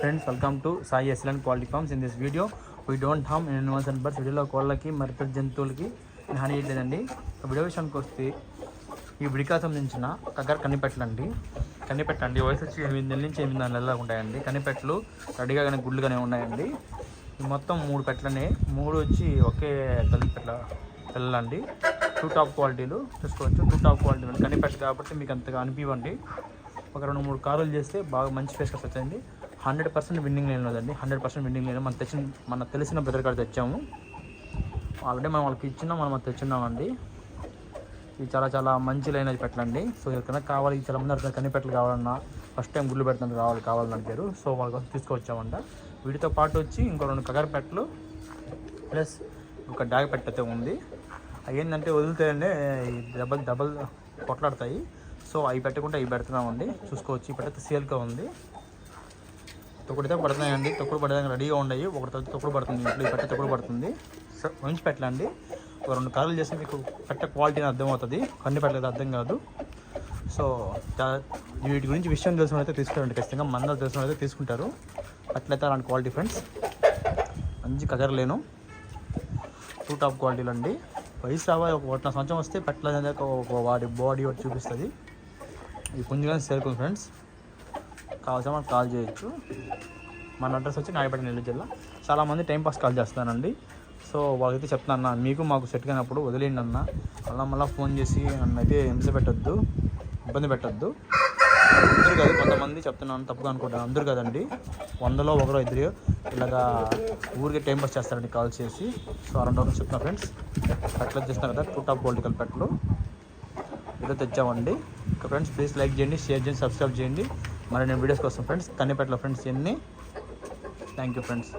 Friends welcome to Sai SLN quality farms in this video we don't harm animals and birds వీడియోలో కోళ్ళకి మరి పెద్ద జంతువులకి హాని ఇవ్వలేదండి వీడియో విషయానికి వస్తే ఈ విడికా సంబంధించిన కగ్గర కన్నిపెట్టలండి. కనిపెట్టండి వయసు వచ్చి ఎనిమిది నెలల నుంచి ఎనిమిది నెలల ఉంటాయండి. కన్నిపెట్టలు రెడీగా కానీ గుడ్లుగానే ఉన్నాయండి. మొత్తం మూడు పెట్టలనే మూడు వచ్చి ఒకే తల్లి పెట్టల పిల్లలండి టూ టాప్ క్వాలిటీలు చూసుకోవచ్చు. టూ టాప్ క్వాలిటీలు కనిపెట్ట కాబట్టి మీకు అంతగా అనిపివ్వండి. ఒక రెండు మూడు కారులు చేస్తే బాగా మంచి ఫేస్ కట్స్ వచ్చాయండి హండ్రెడ్ పర్సెంట్ విన్నింగ్ లేని లేదండి హండ్రెడ్ పర్సెంట్ విన్నింగ్ లేని. మనం తెచ్చిన మన తెలిసిన బ్రదర్ కార్డు తెచ్చాము. ఆల్రెడీ మనం వాళ్ళకి ఇచ్చిన మనం తెచ్చున్నామండి. ఇది చాలా చాలా మంచి లైన్ అది పెట్టండి సో ఎవరికైనా కావాలి చాలా మంది ఎవరికైనా కనిపెట్టలు కావాలన్నా? ఫస్ట్ టైం గుళ్ళు పెడుతున్నారు కావాలి కావాలని అడిగారు సో వాళ్ళ కోసం తీసుకొచ్చామంట వీటితో పాటు వచ్చి ఇంకో రెండు కగర పెట్టలు ప్లస్ ఒక డాగ్ పెట్ట అయితే ఉంది. అవి ఏంటంటే వదిలితేనే డబల్ డబల్ కొట్లాడతాయి. సో అవి పెట్టకుండా ఇవి పెడుతున్నామండి. చూసుకోవచ్చు. ఈ పెట్ట సేల్గా ఉంది. తొక్కుడితే పడుతున్నాయండి. తొక్కుడు పడడానికి రెడీగా ఉన్నాయి. ఒకటి తొక్కుడు పడుతుంది. ఇంట్లో ఈ తొక్కుడు పడుతుంది. సో మంచి పెట్టలండి. ఒక రెండు కార్లు చేస్తే మీకు పెట్ట క్వాలిటీ అర్థమవుతుంది. కన్ను పెట్టలేదు అర్థం కాదు. సో వీటి గురించి విషయం తెలిసిన అయితే తీసుకుంటారండి ఖచ్చితంగా మందాలు తెలిసిన అయితే తీసుకుంటారు. అట్లయితే అలాంటి క్వాలిటీ ఫ్రెండ్స్ మంచి కగరలేను టూ టాప్ క్వాలిటీలు అండి వయసు రావాలి. ఒక ఒకటిన్నర సంవత్సరం వస్తే పెట్టలేదు ఒక వాడి బాడీ ఒకటి చూపిస్తుంది. ఇది కొంచెం సేరుకుంది ఫ్రెండ్స్ కావాల్సిన మనకు కాల్ చేయొచ్చు. మన అడ్రస్ వచ్చి నాయపేట నెల్లూరు జిల్లా. చాలామంది టైంపాస్ కాల్ చేస్తానండి సో వాళ్ళకైతే చెప్తాను అన్న మీకు మాకు సెట్ కానప్పుడు వదిలేయండి అన్న. మళ్ళీ మళ్ళీ ఫోన్ చేసి నన్ను అయితే హింస పెట్టద్దు ఇబ్బంది పెట్టద్దు. అందరూ కాదు కొంతమంది చెప్తున్నాను తప్పుగా అనుకుంటాను అందరూ కదండి. వందలో ఒకరో ఇద్దరు ఇలాగా ఊరికే టైం పాస్ చేస్తారండి కాల్ చేసి. సో అరౌండ్ వాళ్ళకి చెప్తున్నా ఫ్రెండ్స్. పెట్టలు చేస్తున్నారు కదా టూ టాప్ పొలిటికల్ పెట్టలు ఇదో తెచ్చామండి. ఇంకా ఫ్రెండ్స్ ప్లీజ్ లైక్ చేయండి షేర్ చేయండి సబ్స్క్రైబ్ చేయండి. మరి నేను వీడియోస్ కోసం ఫ్రెండ్స్ కన్నీపేటలో ఫ్రెండ్స్ ఎన్ని? Thank you friends